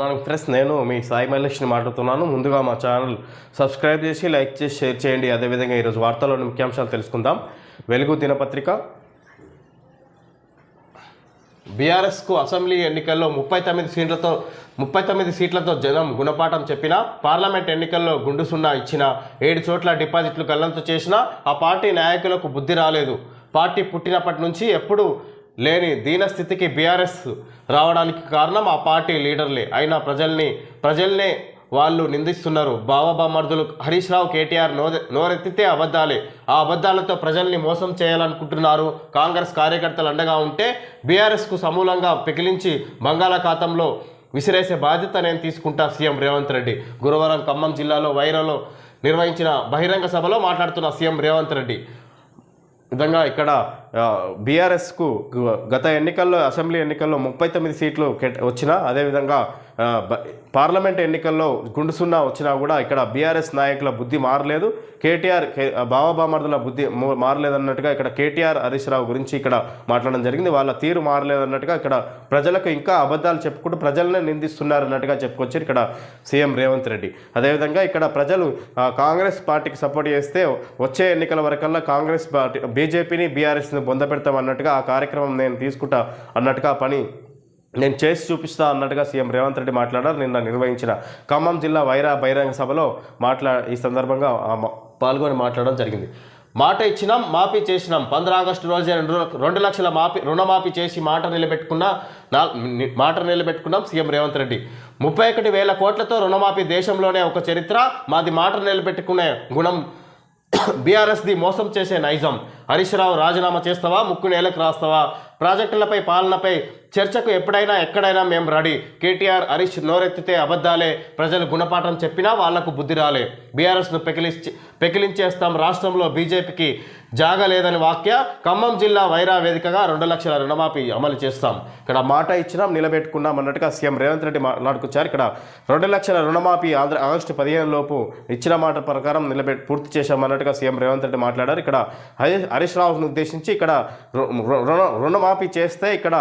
మనం ఫ్రెండ్స్ నేను మీ సాయి మహేష్ని మాట్లాడుతున్నాను. ముందుగా మా ఛానల్ సబ్స్క్రైబ్ చేసి లైక్ చేసి షేర్ చేయండి. అదేవిధంగా ఈరోజు వార్తల్లోని ముఖ్యాంశాలు తెలుసుకుందాం. వెలుగు దినపత్రిక. బీఆర్ఎస్కు అసెంబ్లీ ఎన్నికల్లో ముప్పై తొమ్మిది సీట్లతో ముప్పై తొమ్మిది సీట్లతో జనం గుణపాఠం చెప్పినా పార్లమెంట్ ఎన్నికల్లో గుండు సున్నా ఇచ్చిన ఏడు చోట్ల డిపాజిట్లు గల్లంతు చేసినా ఆ పార్టీ నాయకులకు బుద్ధి రాలేదు. పార్టీ పుట్టినప్పటి నుంచి ఎప్పుడు లేని దీనస్థితికి బీఆర్ఎస్ రావడానికి కారణం ఆ పార్టీ లీడర్లే. అయినా ప్రజల్ని ప్రజల్నే వాళ్ళు నిందిస్తున్నారు. బావబామర్దులు హరీష్ రావు కేటీఆర్ నో నోరెత్తితే అబద్ధాలే. ఆ అబద్ధాలతో ప్రజల్ని మోసం చేయాలనుకుంటున్నారు. కాంగ్రెస్ కార్యకర్తలు అండగా ఉంటే బీఆర్ఎస్కు సమూలంగా పికిలించి బంగాళాఖాతంలో విసిరేసే బాధ్యత నేను తీసుకుంటా సీఎం రేవంత్ రెడ్డి. గురువారం ఖమ్మం జిల్లాలో వైరాలో నిర్వహించిన బహిరంగ సభలో మాట్లాడుతున్న సీఎం రేవంత్ రెడ్డి. విధంగా ఇక్కడ బీఆర్ఎస్కు గత ఎన్నికల్లో అసెంబ్లీ ఎన్నికల్లో ముప్పై తొమ్మిది సీట్లు కేట- వచ్చినా అదేవిధంగా పార్లమెంట్ ఎన్నికల్లో గుండుసున్నా వచ్చినా కూడా ఇక్కడ బీఆర్ఎస్ నాయకుల బుద్ధి మారలేదు. కేటీఆర్ కే- బావబామర్దుల బుద్ధి మారలేదన్నట్టుగా ఇక్కడ కేటీఆర్ హరీష్ రావు గురించి ఇక్కడ మాట్లాడడం జరిగింది. వాళ్ళ తీరు మారలేదన్నట్టుగా ఇక్కడ ప్రజలకు ఇంకా అబద్ధాలు చెప్పుకుంటూ ప్రజలనే నిందిస్తున్నారు అన్నట్టుగా చెప్పుకొచ్చారు ఇక్కడ సీఎం రేవంత్ రెడ్డి. అదేవిధంగా ఇక్కడ ప్రజలు కాంగ్రెస్ పార్టీకి సపోర్ట్ చేస్తే వచ్చే ఎన్నికల వరకల్లా కాంగ్రెస్ పార్టీ బీజేపీని బీఆర్ఎస్ని బొందపెడతాం అన్నట్టుగా ఆ కార్యక్రమం నేను తీసుకుంటా అన్నట్టుగా పని నేను చేసి చూపిస్తా అన్నట్టుగా సీఎం రేవంత్ రెడ్డి మాట్లాడారు. నిన్న నిర్వహించిన ఖమ్మం జిల్లా వైరా బహిరంగ సభలో మాట్లా ఈ సందర్భంగా పాల్గొని మాట్లాడడం జరిగింది. మాట ఇచ్చినాం మాఫీ చేసినాం. పంద్ర ఆగస్టు రోజే రెండు రెండు లక్షల మాఫీ రుణమాఫీ చేసి మాట నిలబెట్టుకున్న నా మాట నిలబెట్టుకున్నాం సీఎం రేవంత్ రెడ్డి. ముప్పై ఒకటి వేల కోట్లతో రుణమాఫీ దేశంలోనే ఒక చరిత్ర. మాది మాట నిలబెట్టుకునే గుణం బీఆర్ఎస్ది మోసం చేసే నైజం. హరీష్ రావు రాజీనామా చేస్తావా? ముక్కు నేలకు రాస్తావా? ప్రాజెక్టులపై పాలనపై చర్చకు ఎప్పుడైనా ఎక్కడైనా మేము రెడీ. కేటీఆర్ హరీష్ నోరెత్తితే అబద్ధాలే. ప్రజలు గుణపాఠం చెప్పినా వాళ్ళకు బుద్ధి రాలే. బీఆర్ఎస్ను పెకిలించి పెకిలించేస్తాం రాష్ట్రంలో బీజేపీకి జాగ లేదని వాక్య ఖమ్మం జిల్లా వైరా వేదికగా రెండు లక్షల రుణమాఫీ అమలు చేస్తాం. ఇక్కడ మాట ఇచ్చినాం నిలబెట్టుకున్నాం అన్నట్టుగా సీఎం రేవంత్ రెడ్డి మాట్లాడుకొచ్చారు. ఇక్కడ రెండు లక్షల రుణమాఫీ ఆంధ్ర ఆగస్టు పదిహేను లోపు ఇచ్చిన మాట ప్రకారం నిలబెట్టి పూర్తి చేశామన్నట్టుగా సీఎం రేవంత్ రెడ్డి మాట్లాడారు. ఇక్కడ హరీష్ రావును ఉద్దేశించి ఇక్కడ రుణ రుణ రుణమాఫీ చేస్తే ఇక్కడ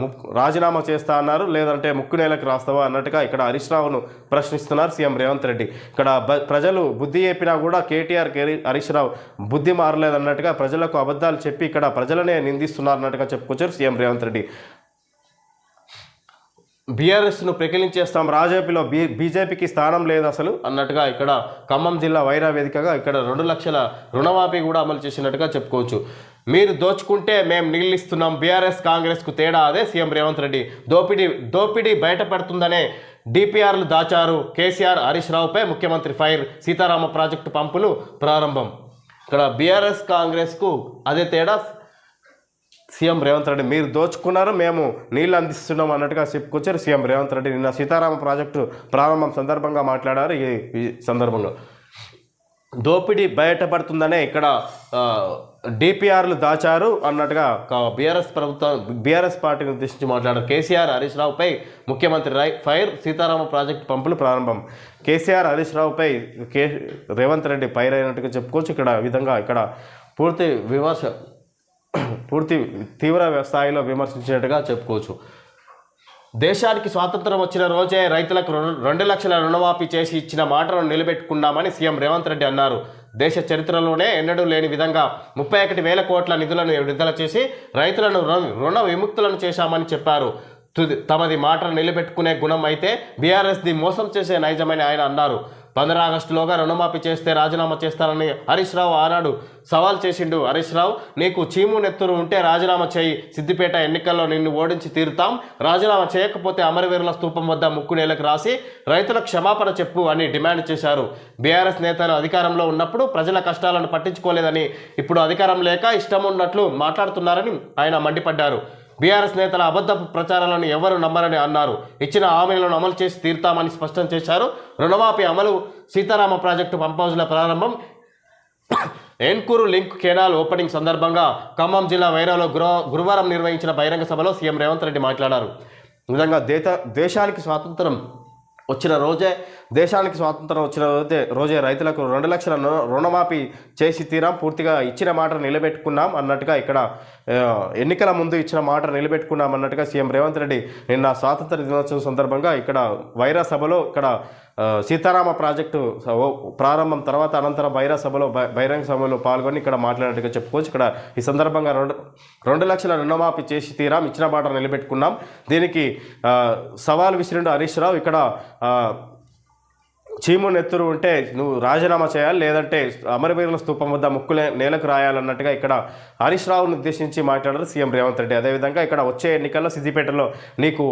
ము- రాజీనామా చేస్తా అన్నారు లేదంటే ముక్కు నేలకు రాస్తావా అన్నట్టుగా ఇక్కడ హరీష్ రావును ప్రశ్నిస్తున్నారు సీఎం రేవంత్ రెడ్డి. ఇక్కడ ప్రజలు బుద్ధి చెప్పినా కూడా కేటీఆర్ కేరీ హరీష్ రావు బుద్ధి మారలేదన్నట్టుగా ప్రజలకు అబద్ధాలు చెప్పి ఇక్కడ ప్రజలనే నిందిస్తున్నారు అన్నట్టుగా చెప్పుకొచ్చారు సీఎం రేవంత్ రెడ్డి. బీఆర్ఎస్ను ప్రకిలించేస్తాం రాజేపీలో బీ బీజేపీకి స్థానం లేదు అసలు అన్నట్టుగా ఇక్కడ ఖమ్మం జిల్లా వైరా వేదికగా ఇక్కడ రెండు లక్షల రుణమాఫీ కూడా అమలు చేసినట్టుగా చెప్పుకోవచ్చు. మీరు దోచుకుంటే మేము నిలిస్తున్నాం బీఆర్ఎస్ కాంగ్రెస్కు తేడా అదే సీఎం రేవంత్ రెడ్డి. దోపిడీ దోపిడీ బయటపడుతుందనే డిపిఆర్లు దాచారు కేసీఆర్ హరీష్ రావుపై ముఖ్యమంత్రి ఫైర్ సీతారామ ప్రాజెక్టు పంపులు ప్రారంభం. ఇక్కడ బీఆర్ఎస్ కాంగ్రెస్కు అదే తేడా సీఎం రేవంత్ రెడ్డి మీరు దోచుకున్నారు మేము నీళ్ళు అందిస్తున్నాం అన్నట్టుగా చెప్పుకొచ్చారు సీఎం రేవంత్ రెడ్డి. నిన్న సీతారామ ప్రాజెక్టు ప్రారంభం సందర్భంగా మాట్లాడారు ఈ ఈ సందర్భంగా దోపిడీ బయటపడుతుందనే ఇక్కడ డిపిఆర్లు దాచారు అన్నట్టుగా బీఆర్ఎస్ ప్రభుత్వం బీఆర్ఎస్ పార్టీని ఉద్దేశించి మాట్లాడారు. కేసీఆర్ హరీష్ రావుపై ముఖ్యమంత్రి రై ఫైర్ సీతారామ ప్రాజెక్టు పంపులు ప్రారంభం. కేసీఆర్ హరీష్ రావుపై కే రేవంత్ రెడ్డి ఫైర్ అయినట్టుగా చెప్పుకోవచ్చు. ఇక్కడ విధంగా ఇక్కడ పూర్తి విమర్శ పూర్తి తీవ్ర స్థాయిలో విమర్శించినట్టుగా చెప్పుకోవచ్చు. దేశానికి స్వాతంత్రం వచ్చిన రోజే రైతులకు రెండు లక్షల రుణమాఫీ చేసి ఇచ్చిన మాటను నిలబెట్టుకున్నామని సీఎం రేవంత్ రెడ్డి అన్నారు. దేశ చరిత్రలోనే ఎన్నడూ లేని విధంగా ముప్పై ఒకటి వేల కోట్ల నిధులను విడుదల చేసి రైతులను రుణ- రుణ విముక్తులను చేశామని చెప్పారు. తుది తమది మాటను నిలబెట్టుకునే గుణం అయితే బీఆర్ఎస్ది మోసం చేసే నైజమని ఆయన అన్నారు. పంద్ర ఆగస్టులోగా రుణమాఫీ చేస్తే రాజీనామా చేస్తానని హరీష్ రావు ఆనాడు సవాల్ చేసిండు. హరీష్ రావు నీకు చీము నెత్తురు ఉంటే రాజీనామా చేయి. సిద్దిపేట ఎన్నికల్లో నిన్ను ఓడించి తీరుతాం. రాజీనామా చేయకపోతే అమరవీరుల స్తూపం వద్ద ముక్కు నేలకు రాసి రైతులకు క్షమాపణ చెప్పు అని డిమాండ్ చేశారు. బీఆర్ఎస్ నేతలు అధికారంలో ఉన్నప్పుడు ప్రజల కష్టాలను పట్టించుకోలేదని ఇప్పుడు అధికారం లేక ఇష్టం ఉన్నట్లు మాట్లాడుతున్నారని ఆయన మండిపడ్డారు. బీఆర్ఎస్ నేతల అబద్ధపు ప్రచారాలను ఎవరు నమ్మరని అన్నారు. ఇచ్చిన హామీలను అమలు చేసి తీరుతామని స్పష్టం చేశారు. రుణమాఫీ అమలు సీతారామ ప్రాజెక్టు పంప్ ప్రారంభం. ఎన్కూరు లింక్ కెనాల్ ఓపెనింగ్ సందర్భంగా ఖమ్మం జిల్లా వైరాలో గురువారం నిర్వహించిన బహిరంగ సభలో సీఎం రేవంత్ రెడ్డి మాట్లాడారు. నిజంగా దేశ దేశానికి స్వాతంత్రం వచ్చిన రోజే దేశానికి స్వాతంత్రం వచ్చిన రోజే రోజే రైతులకు రెండు లక్షల రుణమాఫీ చేసి తీరాం. పూర్తిగా ఇచ్చిన మాట నిలబెట్టుకున్నాం అన్నట్టుగా ఇక్కడ ఎన్నికల ముందు ఇచ్చిన మాట నిలబెట్టుకున్నామన్నట్టుగా సీఎం రేవంత్ రెడ్డి నిన్న స్వాతంత్ర దినోత్సవం సందర్భంగా ఇక్కడ వైరా సభలో ఇక్కడ సీతారామ ప్రాజెక్టు ప్రారంభం తర్వాత అనంతరం వైరా సభలో బై- బహిరంగ సభలో పాల్గొని ఇక్కడ మాట్లాడినట్టుగా చెప్పుకోవచ్చు. ఇక్కడ ఈ సందర్భంగా రెండు రెండు లక్షల రుణమాఫీ చేసి తీరాం ఇచ్చిన మాట నిలబెట్టుకున్నాం. దీనికి సవాల్ విసిరిండు హరీష్ రావు. ఇక్కడ చీము నెత్తురు ఉంటే నువ్వు రాజీనామా చేయాలి లేదంటే అమరవీరుల స్తూపం వద్ద ముక్కులే నేలకు రాయాలన్నట్టుగా ఇక్కడ హరీష్ రావును ఉద్దేశించి మాట్లాడారు సీఎం రేవంత్ రెడ్డి. అదేవిధంగా ఇక్కడ వచ్చే ఎన్నికల్లో సిద్దిపేటలో నీకు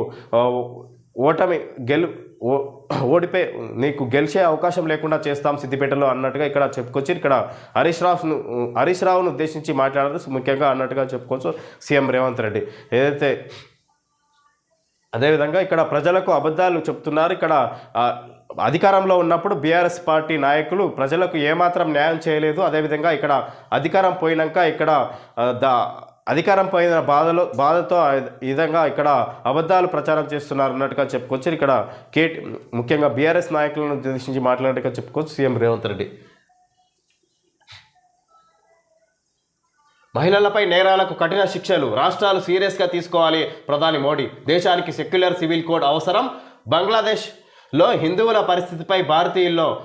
ఓటమి గెలు ఓ- ఓడిపోయి నీకు గెలిచే అవకాశం లేకుండా చేస్తాం సిద్దిపేటలో అన్నట్టుగా ఇక్కడ చెప్పుకొచ్చి ఇక్కడ హరీష్ రావును హరీష్ రావును ఉద్దేశించి మాట్లాడారు ముఖ్యంగా అన్నట్టుగా చెప్పుకోవచ్చు సీఎం రేవంత్ రెడ్డి. ఏదైతే అదేవిధంగా ఇక్కడ ప్రజలకు అబద్ధాలు చెప్తున్నారు ఇక్కడ అధికారంలో ఉన్నప్పుడు బీఆర్ఎస్ పార్టీ నాయకులు ప్రజలకు ఏమాత్రం న్యాయం చేయలేదు. అదేవిధంగా ఇక్కడ అధికారం పోయినాక ఇక్కడ దా అధికారం పోయిన బాధలో బాధతో విధంగా ఇక్కడ అబద్ధాలు ప్రచారం చేస్తున్నారు అన్నట్టుగా చెప్పుకోవచ్చు. ఇక్కడ కే ముఖ్యంగా బీఆర్ఎస్ నాయకులను ఉద్దేశించి మాట్లాడినట్టుగా చెప్పుకోవచ్చు సీఎం రేవంత్ రెడ్డి. మహిళలపై నేరాలకు కఠిన శిక్షలు రాష్ట్రాలు సీరియస్గా తీసుకోవాలి ప్రధాని మోడీ. దేశానికి సెక్యులర్ సివిల్ కోడ్ అవసరం. బంగ్లాదేశ్ లో హిందువుల పరిస్థితిపై భారతీయుల్లో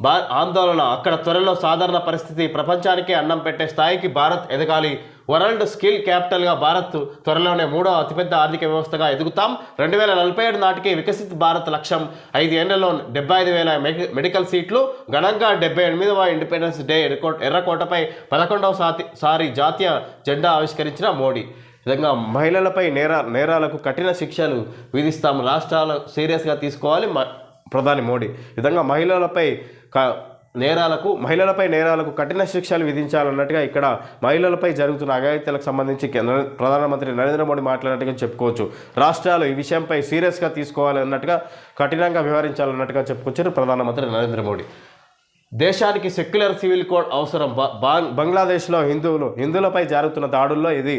భా ఆందోళన. అక్కడ త్వరలో సాధారణ పరిస్థితి. ప్రపంచానికే అన్నం పెట్టే స్థాయికి భారత్ ఎదగాలి. వరల్డ్ స్కిల్ క్యాపిటల్గా భారత్ త్వరలోనే మూడో అతిపెద్ద ఆర్థిక వ్యవస్థగా ఎదుగుతాం. రెండు వేల నలభై ఏడు నాటికి వికసిత్ భారత్ లక్ష్యం. ఐదు ఏళ్ళలో డెబ్బై ఐదు వేల మెడి- మెడికల్ సీట్లు. ఘనంగా డెబ్బై ఎనిమిదవ ఇండిపెండెన్స్ డే ఎర్రకోట ఎర్రకోటపై పదకొండవ సాతి సారి జాతీయ జెండా ఆవిష్కరించిన మోడీ. విధంగా మహిళలపై నేర నేరాలకు కఠిన శిక్షలు విధిస్తాము. రాష్ట్రాలు సీరియస్గా తీసుకోవాలి ప్రధాని మోడీ. విధంగా మహిళలపై క నేరాలకు మహిళలపై నేరాలకు కఠిన శిక్షలు విధించాలన్నట్టుగా ఇక్కడ మహిళలపై జరుగుతున్న అఘాయిత్యాలకు సంబంధించి కేంద్ర ప్రధానమంత్రి నరేంద్ర మోడీ మాట్లాడినట్టుగా చెప్పుకోవచ్చు. రాష్ట్రాలు ఈ విషయంపై సీరియస్గా తీసుకోవాలన్నట్టుగా కఠినంగా వ్యవహరించాలన్నట్టుగా చెప్పుకొచ్చారు ప్రధానమంత్రి నరేంద్ర మోడీ. దేశానికి సెక్యులర్ సివిల్ కోడ్ అవసరం. బంగ్లాదేశ్లో హిందువులు హిందువులపై జరుగుతున్న దాడుల్లో ఇది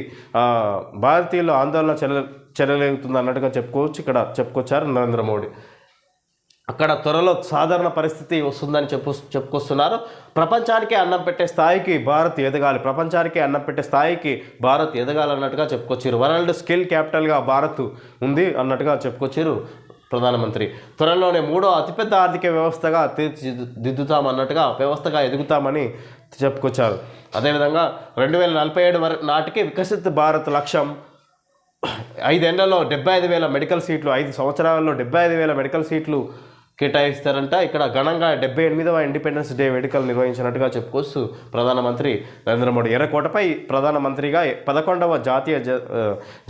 భారతీయులు ఆందోళన చెల చెలరేగుతుంది అన్నట్టుగా చెప్పుకోవచ్చు. ఇక్కడ చెప్పుకొచ్చారు నరేంద్ర మోడీ. అక్కడ త్వరలో సాధారణ పరిస్థితి వస్తుందని చెప్పు చెప్పుకొస్తున్నారు. ప్రపంచానికి అన్నం పెట్టే స్థాయికి భారత్ ఎదగాలి. ప్రపంచానికి అన్నం పెట్టే స్థాయికి భారత్ ఎదగాలన్నట్టుగా చెప్పుకొచ్చారు వరల్డ్ స్కిల్ క్యాపిటల్గా భారత్ ఉంది అన్నట్టుగా చెప్పుకొచ్చారు ప్రధానమంత్రి. త్వరలోనే మూడో అతిపెద్ద ఆర్థిక వ్యవస్థగా తీర్చిదిద్దుతామన్నట్టుగా వ్యవస్థగా ఎదుగుతామని చెప్పుకొచ్చారు. అదేవిధంగా రెండు వేల నలభై ఏడు వరకు నాటికి వికసిత భారత్ లక్ష్యం ఐదేళ్ళలో డెబ్బై ఐదు వేల మెడికల్ సీట్లు ఐదు సంవత్సరాల్లో డెబ్బై ఐదు వేల మెడికల్ సీట్లు కేటాయిస్తారంట. ఇక్కడ ఘనంగా డెబ్బై ఎనిమిదవ ఇండిపెండెన్స్ డే వేడుకలు నిర్వహించినట్టుగా చెప్పుకోవచ్చు ప్రధానమంత్రి నరేంద్ర మోడీ. ఎర్రకోటపై ప్రధానమంత్రిగా పదకొండవ జాతీయ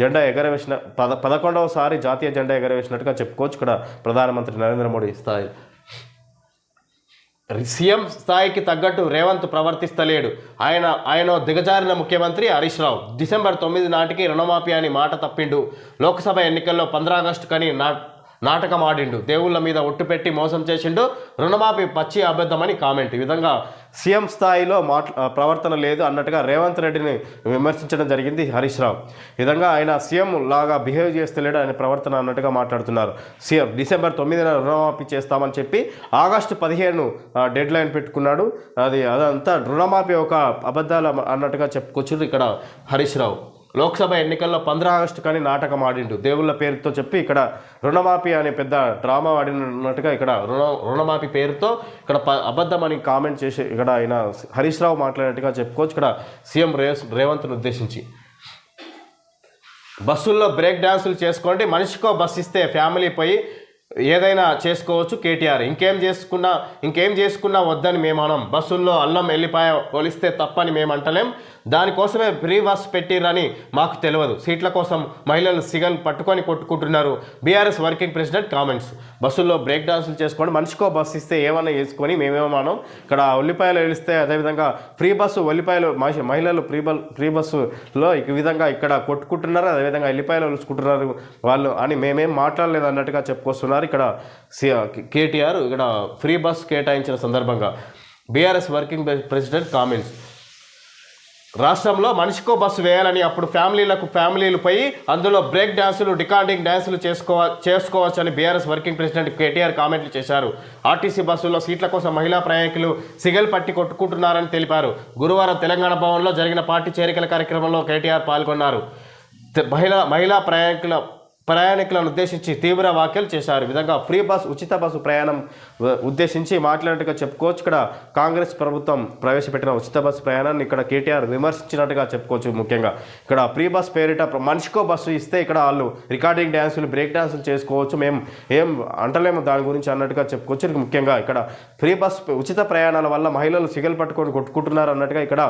జెండా ఎగరవేసిన పద పదకొండవసారి జాతీయ జెండా ఎగరవేసినట్టుగా చెప్పుకోవచ్చు ఇక్కడ ప్రధానమంత్రి నరేంద్ర మోడీ స్థాయి. సీఎం స్థాయికి తగ్గట్టు రేవంత్ ప్రవర్తిస్తలేడు. ఆయన ఆయన దిగజారిన ముఖ్యమంత్రి హరీష్ రావు. డిసెంబర్ తొమ్మిది నాటికి రుణమాఫీ అని మాట తప్పిండు. లోక్సభ ఎన్నికల్లో పంద్రాగస్టు కని నా నాటకం ఆడిండు. దేవుళ్ళ మీద ఒట్టు పెట్టి మోసం చేసిండు. రుణమాఫీ పచ్చి అబద్ధమని కామెంట్. ఈ విధంగా సీఎం స్థాయిలో మాట్లా ప్రవర్తన లేదు అన్నట్టుగా రేవంత్ రెడ్డిని విమర్శించడం జరిగింది హరీష్ రావు. విధంగా ఆయన సీఎం లాగా బిహేవ్ చేస్తలేడు ఆయన ప్రవర్తన అన్నట్టుగా మాట్లాడుతున్నారు సీఎం. డిసెంబర్ తొమ్మిదిన రుణమాఫీ చేస్తామని చెప్పి ఆగస్టు పదిహేను డెడ్ లైన్ పెట్టుకున్నాడు. అది అదంతా రుణమాఫీ ఒక అబద్ధాల అన్నట్టుగా చెప్పుకొచ్చింది ఇక్కడ హరీష్ రావు. లోక్సభ ఎన్నికల్లో పంద్రా ఆగస్టు కానీ నాటకం ఆడిండు. దేవుళ్ళ పేరుతో చెప్పి ఇక్కడ రుణమాఫీ అనే పెద్ద డ్రామా ఆడినట్టుగా ఇక్కడ రుణ రుణమాఫీ పేరుతో ఇక్కడ ప అబద్ధం అని కామెంట్ చేసి ఇక్కడ ఆయన హరీష్ రావు మాట్లాడినట్టుగా చెప్పుకోవచ్చు. ఇక్కడ సీఎం రేవంత్ను ఉద్దేశించి. బస్సుల్లో బ్రేక్ డ్యాన్సులు చేసుకోండి. మనిషికో బస్ ఇస్తే ఫ్యామిలీ పోయి ఏదైనా చేసుకోవచ్చు కేటీఆర్. ఇంకేం చేసుకున్నా ఇంకేం చేసుకున్నా వద్దని మేము అనం బస్సుల్లో అల్లం ఎల్లిపాయ పోలిస్తే తప్పని మేము అంటలేం దానికోసమే ఫ్రీ బస్ పెట్టిరని మాకు తెలియదు సీట్ల కోసం మహిళలు సిగన్ పట్టుకొని కొట్టుకుంటున్నారు బీఆర్ఎస్ వర్కింగ్ ప్రెసిడెంట్ కామెంట్స్. బస్సుల్లో బ్రేక్ డాన్సులు చేసుకోండి. మనిషికో బస్సు ఇస్తే ఏమన్నా వేసుకొని మేమేమన్నాం ఇక్కడ ఉల్లిపాయలు వెలిస్తే అదేవిధంగా ఫ్రీ బస్సు ఉల్లిపాయలు మహిళలు ఫ్రీ బల్ ఫ్రీ బస్సులో ఈ విధంగా ఇక్కడ కొట్టుకుంటున్నారు. అదేవిధంగా ఉల్లిపాయలు వెలుసుకుంటున్నారు వాళ్ళు అని మేమేం మాట్లాడలేదు అన్నట్టుగా చెప్పుకొస్తున్నారు. ఇక్కడ కేటీఆర్ ఇక్కడ ఫ్రీ బస్ కేటాయించిన సందర్భంగా. BRS working president comments. రాష్ట్రంలో మనిషికో బస్సు వేయాలని అప్పుడు ఫ్యామిలీలకు ఫ్యామిలీలు పోయి అందులో బ్రేక్ డ్యాన్సులు డికాండింగ్ డ్యాన్సులు చేసుకోవ చేసుకోవచ్చని బీఆర్ఎస్ వర్కింగ్ ప్రెసిడెంట్ కేటీఆర్ కామెంట్లు చేశారు. ఆర్టీసీ బస్సుల్లో సీట్ల కోసం మహిళా ప్రయాణికులు సిగల్ పట్టి కొట్టుకుంటున్నారని తెలిపారు. గురువారం తెలంగాణ భవన్లో జరిగిన పార్టీ చేరికల కార్యక్రమంలో కేటీఆర్ పాల్గొన్నారు. మహిళా మహిళా ప్రయాణికుల ప్రయాణికులను ఉద్దేశించి తీవ్ర వ్యాఖ్యలు చేశారు. విధంగా ఫ్రీ బస్ ఉచిత బస్సు ప్రయాణం ఉద్దేశించి మాట్లాడినట్టుగా చెప్పుకోవచ్చు. ఇక్కడ కాంగ్రెస్ ప్రభుత్వం ప్రవేశపెట్టిన ఉచిత బస్సు ప్రయాణాన్ని ఇక్కడ కేటీఆర్ విమర్శించినట్టుగా చెప్పుకోవచ్చు ముఖ్యంగా. ఇక్కడ ఫ్రీ బస్ పేరిట మనిషికో బస్సు ఇస్తే ఇక్కడ వాళ్ళు రికార్డింగ్ డ్యాన్సులు బ్రేక్ డ్యాన్సులు చేసుకోవచ్చు. మేము ఏం అంటలేము దాని గురించి అన్నట్టుగా చెప్పుకోవచ్చు. ముఖ్యంగా ఇక్కడ ఫ్రీ బస్ ఉచిత ప్రయాణాల వల్ల మహిళలు సిగలు పట్టుకొని కొట్టుకుంటున్నారు అన్నట్టుగా ఇక్కడ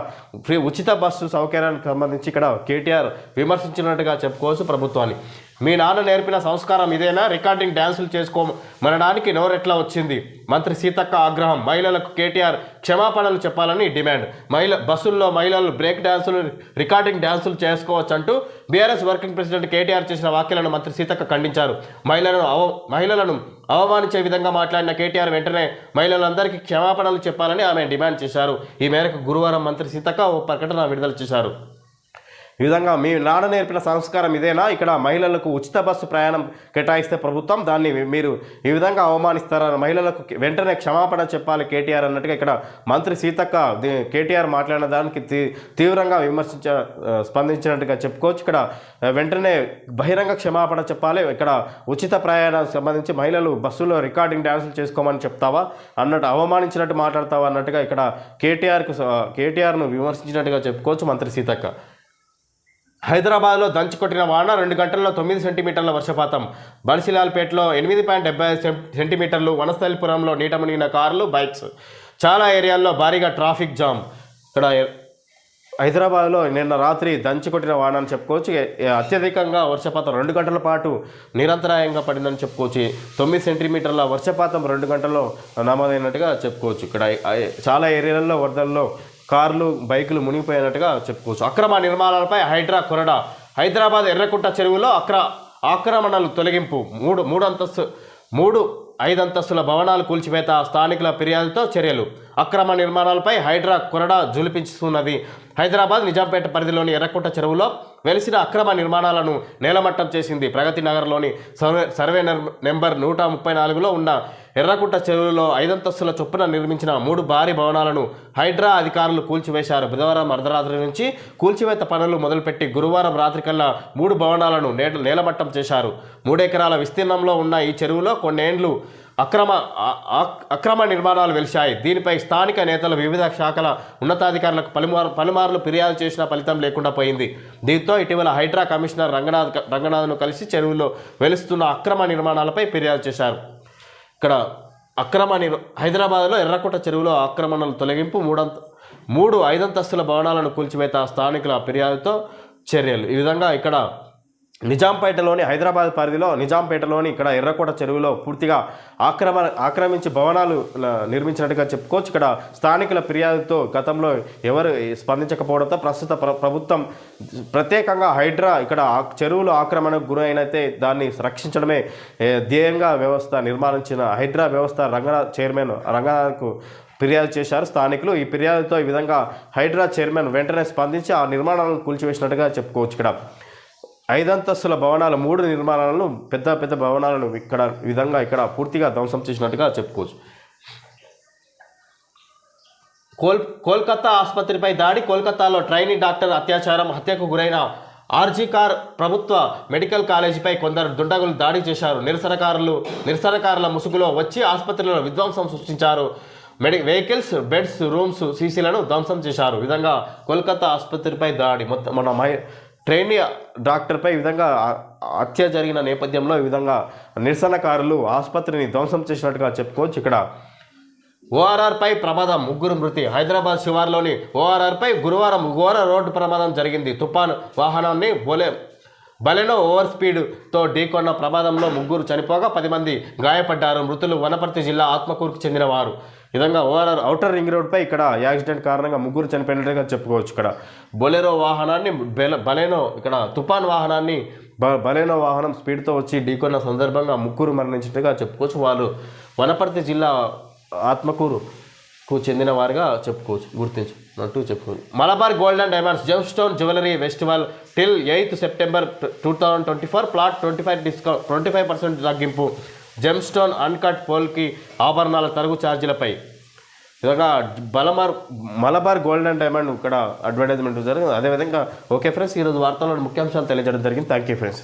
ఫ్రీ ఉచిత బస్సు సౌకర్యానికి సంబంధించి ఇక్కడ కేటీఆర్ విమర్శించినట్టుగా చెప్పుకోవచ్చు ప్రభుత్వాన్ని. మీ నాన్న నేర్పిన సంస్కారం ఇదేనా? రికార్డింగ్ డ్యాన్సులు చేసుకో మనడానికి నోరెట్లా వచ్చింది? మంత్రి సీతక్క ఆగ్రహం మహిళలకు కేటీఆర్ క్షమాపణలు చెప్పాలని డిమాండ్. మహిళ బస్సుల్లో మహిళలు బ్రేక్ డ్యాన్సులు రికార్డింగ్ డ్యాన్సులు చేసుకోవచ్చు అంటూ బీఆర్ఎస్ వర్కింగ్ ప్రెసిడెంట్ కేటీఆర్ చేసిన వ్యాఖ్యలను మంత్రి సీతక్క ఖండించారు. మహిళలను అవ మహిళలను అవమానించే విధంగా మాట్లాడిన కేటీఆర్ వెంటనే మహిళలందరికీ క్షమాపణలు చెప్పాలని ఆమె డిమాండ్ చేశారు. ఈ మేరకు గురువారం మంత్రి సీతక్క ఓ ప్రకటన విడుదల చేశారు. ఈ విధంగా మీ నాన్న నేర్పిన సంస్కారం ఇదేనా? ఇక్కడ మహిళలకు ఉచిత బస్సు ప్రయాణం కేటాయిస్తే ప్రభుత్వం దాన్ని మీరు ఈ విధంగా అవమానిస్తారని మహిళలకు వెంటనే క్షమాపణ చెప్పాలి కేటీఆర్ అన్నట్టుగా ఇక్కడ మంత్రి సీతక్క కేటీఆర్ మాట్లాడిన దానికి తీ- తీవ్రంగా విమర్శించ స్పందించినట్టుగా చెప్పుకోవచ్చు. ఇక్కడ వెంటనే బహిరంగ క్షమాపణ చెప్పాలి. ఇక్కడ ఉచిత ప్రయాణానికి సంబంధించి మహిళలు బస్సులో రికార్డింగ్ డ్యాన్సులు చేసుకోమని చెప్తావా? అన్నట్టు అవమానించినట్టు మాట్లాడతావా? అన్నట్టుగా ఇక్కడ కేటీఆర్కు కేటీఆర్ను విమర్శించినట్టుగా చెప్పుకోవచ్చు మంత్రి సీతక్క. హైదరాబాద్లో దంచుకొట్టిన వాన రెండు గంటల్లో తొమ్మిది సెంటీమీటర్ల వర్షపాతం. బన్సిలాల్పేటలో ఎనిమిది పాయింట్ డెబ్బై ఐదు సెంటీమీటర్లు వనస్థలిపురంలో నీట మునిగిన కార్లు బైక్స్. చాలా ఏరియాల్లో భారీగా ట్రాఫిక్ జామ్. ఇక్కడ హైదరాబాద్లో నిన్న రాత్రి దంచుకొట్టిన వాన అని చెప్పుకోవచ్చు. అత్యధికంగా వర్షపాతం రెండు గంటల పాటు నిరంతరాయంగా పడిందని చెప్పుకోవచ్చు. తొమ్మిది సెంటీమీటర్ల వర్షపాతం రెండు గంటల్లో నమోదైనట్టుగా చెప్పుకోవచ్చు. ఇక్కడ చాలా ఏరియాలలో వరదల్లో కార్లు బైకులు మునిగిపోయినట్టుగా చెప్పుకోవచ్చు. అక్రమ నిర్మాణాలపై హైడ్రా కొరడా హైదరాబాద్ ఎర్రకుంట చెరువులో అక్ర ఆక్రమణలు తొలగింపు. మూడు మూడు అంతస్తు మూడు ఐదు అంతస్తుల భవనాలు కూల్చివేత స్థానికుల ఫిర్యాదుతో చర్యలు. అక్రమ నిర్మాణాలపై హైడ్రా కొరడా జులిపించుతున్నది. హైదరాబాద్ నిజాంపేట పరిధిలోని ఎర్రకుంట చెరువులో వెలిసిన అక్రమ నిర్మాణాలను నేలమట్టం చేసింది. ప్రగతి నగర్లోని సర్వే సర్వే నెంబర్ నూట ముప్పై నాలుగులో ఉన్న ఎర్రకుంట చెరువులో ఐదంతస్తుల చొప్పున నిర్మించిన మూడు భారీ భవనాలను హైడ్రా అధికారులు కూల్చివేశారు. బుధవారం అర్ధరాత్రి నుంచి కూల్చివేత పనులు మొదలుపెట్టి గురువారం రాత్రికల్లా మూడు భవనాలను నేల నేలమట్టం చేశారు. మూడెకరాల విస్తీర్ణంలో ఉన్న ఈ చెరువులో కొన్నేండ్లు అక్రమ అక్రమ నిర్మాణాలు వెలిశాయి. దీనిపై స్థానిక నేతలు వివిధ శాఖల ఉన్నతాధికారులకు పలుమారు పలుమార్లు ఫిర్యాదు చేసిన ఫలితం లేకుండా పోయింది. దీంతో ఇటీవల హైడ్రా కమిషనర్ రంగనాథ్ రంగనాథ్ను కలిసి చెరువులో వెలుస్తున్న అక్రమ నిర్మాణాలపై ఫిర్యాదు చేశారు. ఇక్కడ అక్రమ నిర్ హైదరాబాద్లో ఎర్రకోట చెరువులో ఆక్రమణలు తొలగింపు మూడంత మూడు ఐదంతస్తుల భవనాలను కూల్చివేత స్థానికుల ఫిర్యాదుతో చర్యలు. ఈ విధంగా ఇక్కడ నిజాంపేటలోని హైదరాబాద్ పరిధిలో నిజాంపేటలోని ఇక్కడ ఎర్రకోట చెరువులో పూర్తిగా ఆక్రమ ఆక్రమించి భవనాలు నిర్మించినట్టుగా చెప్పుకోవచ్చు. ఇక్కడ స్థానికుల ఫిర్యాదుతో గతంలో ఎవరు స్పందించకపోవడంతో ప్రస్తుత ప్ర ప్రభుత్వం ప్రత్యేకంగా హైడ్రా ఇక్కడ చెరువులు ఆక్రమణకు గురైనైతే దాన్ని రక్షించడమే ధ్యేయంగా వ్యవస్థ నిర్మాణించిన హైడ్రా వ్యవస్థ రంగనాథ్ చైర్మన్ రంగనాథ్కు ఫిర్యాదు చేశారు. స్థానికులు ఈ ఫిర్యాదుతో ఈ విధంగా హైడ్రా చైర్మన్ వెంటనే స్పందించి ఆ నిర్మాణాలను కూల్చివేసినట్టుగా చెప్పుకోవచ్చు ఇక్కడ. ఐదంతస్తుల భవనాలు మూడు నిర్మాణాలను పెద్ద పెద్ద భవనాలను ఇక్కడ విధంగా ఇక్కడ పూర్తిగా ధ్వంసం చేసినట్టుగా చెప్పుకోవచ్చు. కోల్ కోల్కతా ఆసుపత్రిపై దాడి కోల్కతాలో ట్రైనీ డాక్టర్ అత్యాచారం హత్యకు గురైన ఆర్జీ కార్ ప్రభుత్వ మెడికల్ కాలేజీపై కొందరు దుండగులు దాడి చేశారు. నిరసనకారులు నిరసనకారుల ముసుగులో వచ్చి ఆసుపత్రిలో విధ్వంసం సృష్టించారు. మెడి వెహికల్స్ బెడ్స్ రూమ్స్ సీసీలను ధ్వంసం చేశారు. విధంగా కోల్కతా ఆసుపత్రిపై దాడి మొత్తం మన మై ట్రైనీ డాక్టర్పై ఈ విధంగా హత్య జరిగిన నేపథ్యంలో ఈ విధంగా నిరసనకారులు ఆసుపత్రిని ధ్వంసం చేసినట్టుగా చెప్పుకోవచ్చు. ఇక్కడ ఓఆర్ఆర్పై ప్రమాదం ముగ్గురు మృతి. హైదరాబాద్ శివార్లోని ఓఆర్ఆర్పై గురువారం ఘోర రోడ్డు ప్రమాదం జరిగింది. తుపాను వాహనాన్ని బోలే బలెనో ఓవర్ స్పీడ్తో ఢీకొన్న ప్రమాదంలో ముగ్గురు చనిపోగా పది మంది గాయపడ్డారు. మృతులు వనపర్తి జిల్లా ఆత్మకూరుకు చెందిన వారు విధంగా ఓఆర్ఆర్ ఔటర్ రింగ్ రోడ్పై ఇక్కడ యాక్సిడెంట్ కారణంగా ముగ్గురు చనిపోయినట్టుగా చెప్పుకోవచ్చు. ఇక్కడ బొలెరో వాహనాన్ని బెల బలెనో ఇక్కడ తుఫాన్ వాహనాన్ని బ బలేనో వాహనం స్పీడ్తో వచ్చి ఢీకొన్న సందర్భంగా ముగ్గురు మరణించినట్టుగా చెప్పుకోవచ్చు. వాళ్ళు వనపర్తి జిల్లా ఆత్మకూరుకు చెందిన వారిగా చెప్పుకోవచ్చు. గుర్తించినట్టు చెప్పుకోవచ్చు. Malabar gold and diamonds gem stone jewellery festival till eighth September two thousand twenty four flat twenty five discount twenty five percent తగ్గింపు జెమ్స్టోన్ అన్కట్ పోల్కి ఆభరణాల తరుగు ఛార్జీలపై విధంగా బలమార్ మలబార్ గోల్డ్ అండ్ డైమండ్ ఇక్కడ అడ్వర్టైజ్మెంట్ జరిగింది. అదేవిధంగా ఓకే ఫ్రెండ్స్ ఈరోజు వార్తల్లో ముఖ్యాంశాలు తెలియజేయడం జరిగింది. Thank you friends.